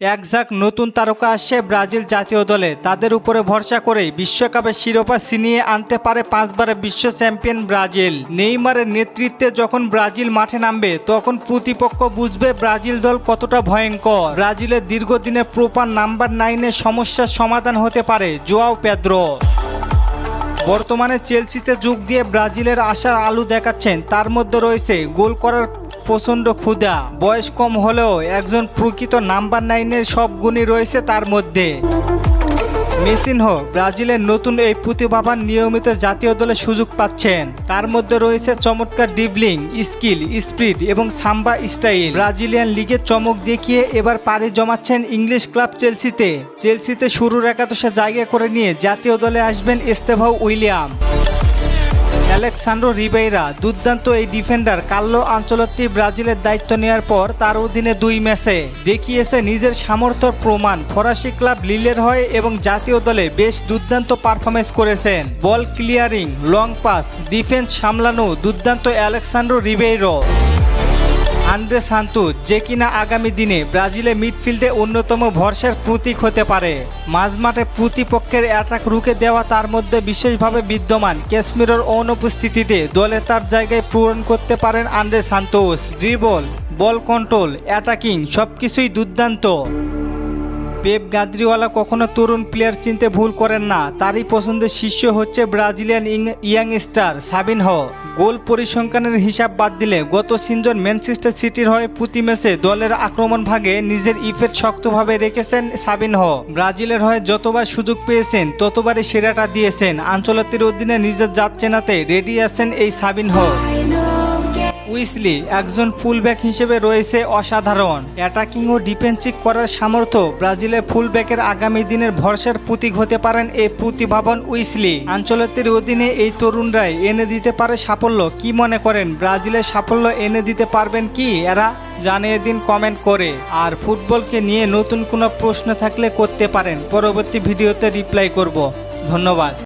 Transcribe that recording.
এক ঝাঁক নতুন তারকা আসছে ব্রাজিল জাতীয় দলে। তাদের উপরে ভরসা করে বিশ্বকাপের শিরোপা ছিনিয়ে আনতে পারে পাঁচবারের বিশ্ব চ্যাম্পিয়ন ব্রাজিল। নেইমারের নেতৃত্বে যখন ব্রাজিল মাঠে নামবে, তখন প্রতিপক্ষ বুঝবে ব্রাজিল দল কতটা ভয়ঙ্কর। ব্রাজিলের দীর্ঘদিনের প্রোপার নাম্বার নাইনের সমস্যার সমাধান হতে পারে জোয়াও পেদ্রো। বর্তমানে চেলসিতে যোগ দিয়ে ব্রাজিলের আশার আলু দেখাচ্ছেন। তার মধ্যে রয়েছে গোল করার প্রচণ্ড ক্ষুধা। বয়স কম হলেও একজন প্রকৃত নাম্বার নাইনের সব গুণই রয়েছে তার মধ্যে। মেসিনহো ব্রাজিলের নতুন এই প্রতিভাবান নিয়মিত জাতীয় দলে সুযোগ পাচ্ছেন। তার মধ্যে রয়েছে চমৎকার ডিবলিং স্কিল স্পিড এবং সাম্বা স্টাইল ব্রাজিলিয়ান লিগে চমক দেখিয়ে এবার পাড়ি জমাচ্ছেন ইংলিশ ক্লাব চেলসিতে। চেলসিতে শুরুর একাদশে জায়গা করে নিয়ে জাতীয় দলে আসবেন এস্তেভাও উইলিয়াম। অ্যালেক্সান্ড্রো রিবেইরা দুর্দান্ত এই ডিফেন্ডার। কার্লো আঞ্চলত্তি ব্রাজিলের দায়িত্ব নেওয়ার পর তার অধীনে দুই ম্যাচে। দেখিয়েছে নিজের সামর্থ্যর প্রমাণ। ফরাসি ক্লাব লিলের হয় এবং জাতীয় দলে বেশ দুর্দান্ত পারফরমেন্স করেছেন। Ball clearing, long pass, defence সামলানো দুর্দান্ত অ্যালেক্সান্ড্রো রিবেইরো আন্দ্রে সান্তু, যে কিনা আগামী দিনে ব্রাজিলে মিডফিল্ডে অন্যতম ভরসার প্রতীক হতে পারে। মাঝমাঠে প্রতিপক্ষের অ্যাটাক রুখে দেওয়া তার মধ্যে বিশেষভাবে বিদ্যমান কাশ্মীরের অনুপস্থিতিতে দলে তার জায়গায় পূরণ করতে পারেন Andre Santos. Dribble, ball control, attacking সবকিছুই দুর্দান্ত। পেপ গাদ্রিওয়ালা কখনো তরুণ প্লেয়ার চিনতে ভুল করেন না। তারই পছন্দের শিষ্য হচ্ছে ব্রাজিলিয়ান ইয়াং স্টার সাবিন হ। গোল পরিসংখ্যানের হিসাব বাদ দিলে গত সিনজন ম্যানচেস্টার সিটির হয়ে প্রতি ম্যাচে দলের আক্রমণ ভাগে নিজের ইফেক্ট শক্তভাবে রেখেছেন সাবিন হ। ব্রাজিলের হয়ে যতবার সুযোগ পেয়েছেন, ততবারই সেরাটা দিয়েছেন। আঞ্চলতির অধীনে নিজের জাত চেনাতে রেডি আছেন এই সাবিনহ উইসলি একজন ফুলব্যাক হিসেবে রয়েছে অসাধারণ। অ্যাটাকিং ও ডিফেন্সিভ করার সামর্থ্য। ব্রাজিলের ফুলব্যাকের আগামী দিনের ভরসার প্রতীক হতে পারেন এই প্রতিভাবান উইসলি। আঞ্চলতির অধীনে এই তরুণরাই এনে দিতে পারে সাফল্য। কি মনে করেন? ব্রাজিলের সাফল্য এনে দিতে পারবেন কি? এরা জানিয়ে দিন, কমেন্ট করে। আর ফুটবলকে নিয়ে নতুন কোনো প্রশ্ন থাকলে করতে পারেন। পরবর্তী ভিডিওতে রিপ্লাই করব। ধন্যবাদ।